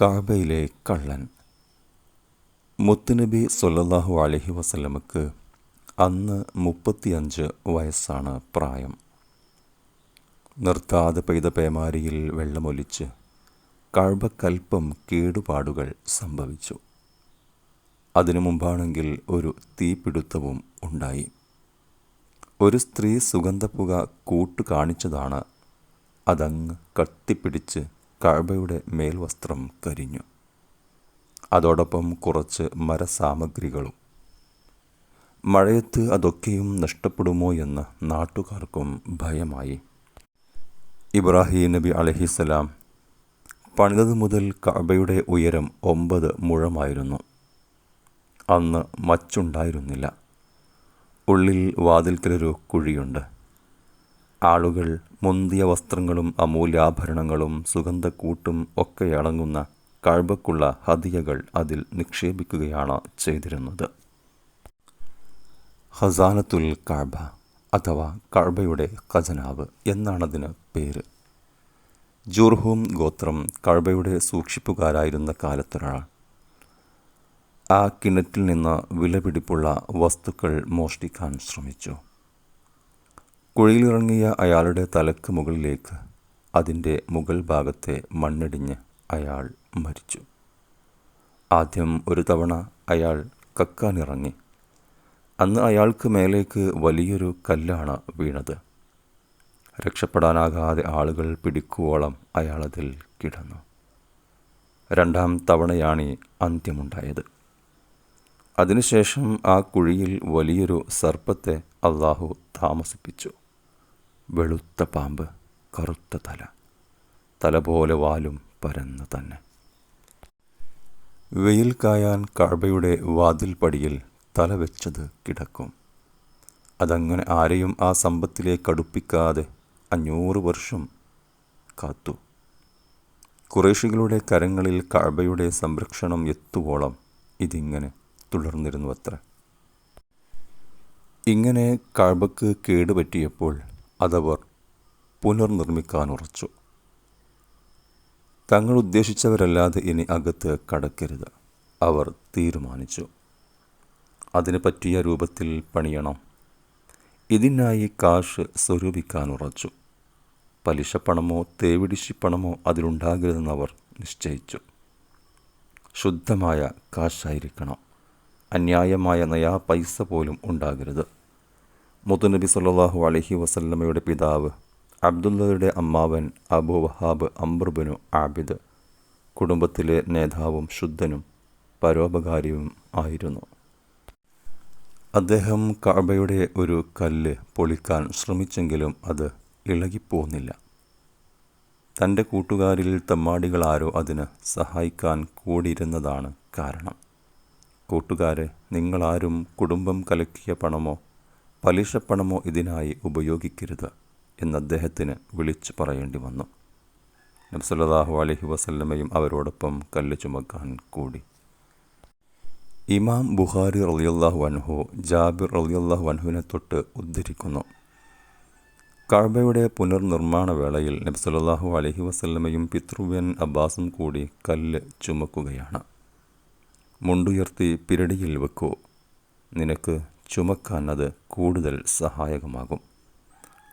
കാബയിലെ കള്ളൻ. മുത്തുനബി സൊല്ലാഹു അലഹി വസല്ലമക്ക് അന്ന് മുപ്പത്തിയഞ്ച് വയസ്സാണ് പ്രായം. നിർത്താതെ പെയ്ത പേമാരിയിൽ വെള്ളമൊലിച്ച് കഴവക്കൽപ്പം കേടുപാടുകൾ സംഭവിച്ചു. അതിനു മുമ്പാണെങ്കിൽ ഒരു തീപിടുത്തവും ഉണ്ടായി. ഒരു സ്ത്രീ സുഗന്ധപ്പുക കൂട്ടു കാണിച്ചതാണ് അതങ്ങ് കത്തിപ്പിടിച്ച് കഴബയുടെ മേൽവസ്ത്രം കരിഞ്ഞു. അതോടൊപ്പം കുറച്ച് മരസാമഗ്രികളും. മഴയത്ത് അതൊക്കെയും നഷ്ടപ്പെടുമോ എന്ന് നാട്ടുകാർക്കും ഭയമായി. ഇബ്രാഹിം നബി അലഹിസലാം പണിതത് മുതൽ കഅബയുടെ ഉയരം ഒമ്പത് മുഴമായിരുന്നു. അന്ന് മച്ചുണ്ടായിരുന്നില്ല. ഉള്ളിൽ വാതിൽക്കലൊരു കുഴിയുണ്ട്. ആളുകൾ മുന്തിയ വസ്ത്രങ്ങളും അമൂല്യാഭരണങ്ങളും സുഗന്ധക്കൂട്ടും ഒക്കെ അടങ്ങുന്ന കഴബക്കുള്ള ഹദിയകൾ അതിൽ നിക്ഷേപിക്കുകയാണ് ചെയ്തിരുന്നത്. ഹസാനത്തുൽ കഴബ അഥവാ കഴബയുടെ ഖജനാവ് എന്നാണതിന് പേര്. ജുർഹൂം ഗോത്രം കഴബയുടെ സൂക്ഷിപ്പുകാരായിരുന്ന കാലത്തൊരാൾ. ആ കിണറ്റിൽ നിന്ന് വിലപിടിപ്പുള്ള വസ്തുക്കൾ മോഷ്ടിക്കാൻ ശ്രമിച്ചു. കുഴിയിലിറങ്ങിയ അയാളുടെ തലക്ക് മുകളിലേക്ക് അതിന്റെ മുകൾ ഭാഗത്തെ മണ്ണിടിഞ്ഞ് അയാൾ മരിച്ചു. ആദ്യം ഒരു തവണ അയാൾ കക്കാനിറങ്ങി. അന്ന് അയാൾക്ക് മേലേക്ക് വലിയൊരു കല്ലാണ് വീണത്. രക്ഷപ്പെടാനാകാതെ ആളുകൾ പിടിക്കുവോളം അയാളതിൽ കിടന്നു. രണ്ടാം തവണയാണ് അന്ത്യമുണ്ടായത്. അതിനുശേഷം ആ കുഴിയിൽ വലിയൊരു സർപ്പത്തെ അള്ളാഹു താമസിപ്പിച്ചു. വെളുത്ത പാമ്പ് കറുത്ത തല. തല പോലെ വാലും പരന്ന് തന്നെ. വെയിൽ കായാൻ കഴബയുടെ വാതിൽപ്പടിയിൽ തല വെച്ചത് കിടക്കും. അതങ്ങനെ ആരെയും ആ സമ്പത്തിലേക്ക് അടുപ്പിക്കാതെ അഞ്ഞൂറ് വർഷം കാത്തു. കുറേശികളുടെ കരങ്ങളിൽ കഴബയുടെ സംരക്ഷണം എത്തുവോളം ഇതിങ്ങനെ തുടർന്നിരുന്നു അത്ര ഇങ്ങനെ കഴബക്ക് കേടുപറ്റിയപ്പോൾ അതവർ പുനർനിർമ്മിക്കാനുറച്ചു. തങ്ങൾ ഉദ്ദേശിച്ചവരല്ലാതെ ഇനി അകത്ത് കടക്കരുത്. അവർ തീരുമാനിച്ചു. അതിന് പറ്റിയ രൂപത്തിൽ പണിയണം. ഇതിനായി കാശ് സ്വരൂപിക്കാനുറച്ചു. പലിശപ്പണമോ തേവിടിശിപ്പണമോ അവർ നിശ്ചയിച്ചു. ശുദ്ധമായ കാശായിരിക്കണം. അന്യായമായ നയാ പൈസ പോലും ഉണ്ടാകരുത്. മുത്തുനബി സല്ലാഹു അലഹി വസല്ലമ്മയുടെ പിതാവ് അബ്ദുല്ലയുടെ അമ്മാവൻ അബു വഹാബ് അംബർബനു ആബിദ് കുടുംബത്തിലെ നേതാവും ശുദ്ധനും പരോപകാരിയും ആയിരുന്നു. അദ്ദേഹം കഅബയുടെ ഒരു കല്ല് പൊളിക്കാൻ ശ്രമിച്ചെങ്കിലും അത് ഇളകിപ്പോന്നില്ല. തന്റെ കൂട്ടുകാരിൽ തമ്മാടികളാരോ അതിന് സഹായിക്കാൻ കൂടിയിരുന്നതാണ് കാരണം. കൂട്ടുകാരെ നിങ്ങളാരും കുടുംബം കലക്കിയ പണമോ പലിശപ്പണമോ ഇതിനായി ഉപയോഗിക്കരുത് എന്ന് അദ്ദേഹത്തിന് വിളിച്ചു പറയേണ്ടി വന്നു. നബ്സല്ലാഹു അലഹി വസല്ലമയും അവരോടൊപ്പം കല്ല് ചുമക്കാൻ കൂടി. ഇമാം ബുഖാരി റളിയല്ലാഹു അൻഹു ജാബിർ റളിയല്ലാഹു അൻഹുവിനെ തൊട്ട് ഉദ്ധരിക്കുന്നു. കഴബയുടെ പുനർനിർമ്മാണ വേളയിൽ നബ്സല്ലാഹു അലഹി വസല്ലമയും പിതൃവ്യൻ അബ്ബാസും കൂടി കല്ല് ചുമക്കുകയാണ്. മുണ്ടുയർത്തി പിരടിയിൽ വെക്കൂ. നിനക്ക് ചുമക്കാൻ അത് കൂടുതൽ സഹായകമാകും.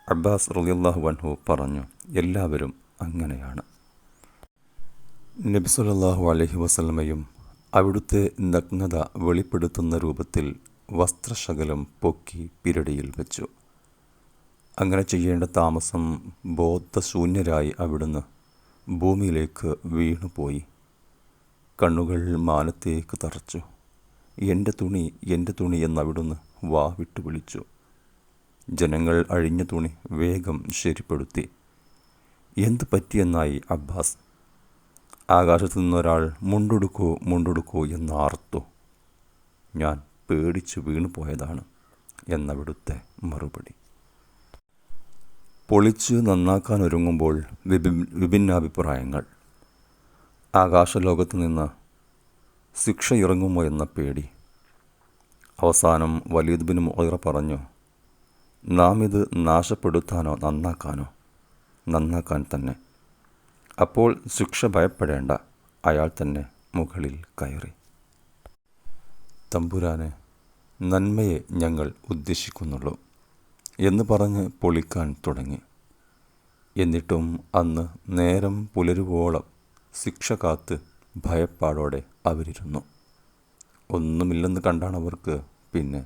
അബ്ബാസ് റലിയല്ലാഹു വൻഹു പറഞ്ഞു എല്ലാവരും അങ്ങനെയാണ്. നബി സല്ലല്ലാഹു അലൈഹി വസല്ലമയും അവിടുത്തെ നഗ്നത വെളിപ്പെടുത്തുന്ന രൂപത്തിൽ വസ്ത്രശകലം പൊക്കി പിരടിയിൽ വെച്ചു. അങ്ങനെ ചെയ്യേണ്ട താമസം ബോധശൂന്യരായി അവിടുന്ന് ഭൂമിയിലേക്ക് വീണുപോയി. കണ്ണുകൾ മാനത്തേക്ക് തറച്ചു. എന്റെ തുണി എന്റെ തുണി എന്നവിടുന്ന് വാ വിട്ടു വിളിച്ചു. ജനങ്ങൾ അഴിഞ്ഞ തുണി വേഗം ശരിപ്പെടുത്തി. എന്ത് പറ്റിയെന്നായി അബ്ബാസ്? ആകാശത്തു നിന്നൊരാൾ മുണ്ടുടുക്കൂ മുണ്ടുടുക്കൂ എന്നാർത്തു. ഞാൻ പേടിച്ച് വീണുപോയതാണ് എന്നവിടുത്തെ മറുപടി. പൊളിച്ച് നന്നാക്കാൻ ഒരുങ്ങുമ്പോൾ വിഭി വിഭിന്നാഭിപ്രായങ്ങൾ. ആകാശലോകത്ത് നിന്ന് ശിക്ഷ ഇറങ്ങുമോ എന്ന പേടി. അവസാനം വലീദ് ബിൻ മുഹൈറ പറഞ്ഞു നാം ഇത് നാശപ്പെടുത്താനോ നന്നാക്കാനോ? നന്നാക്കാൻ തന്നെ. അപ്പോൾ ശിക്ഷ ഭയപ്പെടേണ്ട. അയാൾ തന്നെ മുകളിൽ കയറി. തമ്പുരാനെ നന്മയെ ഞങ്ങൾ ഉദ്ദേശിക്കുന്നുള്ളൂ എന്ന് പറഞ്ഞ് പൊളിക്കാൻ തുടങ്ങി. എന്നിട്ടും അന്ന് നേരം പുലരുവോളം ശിക്ഷ കാത്ത് ഭയപ്പാടോടെ അവരിരുന്നു. ഒന്നുമില്ലെന്ന് കണ്ടാണ് അവർക്ക് പിന്നെ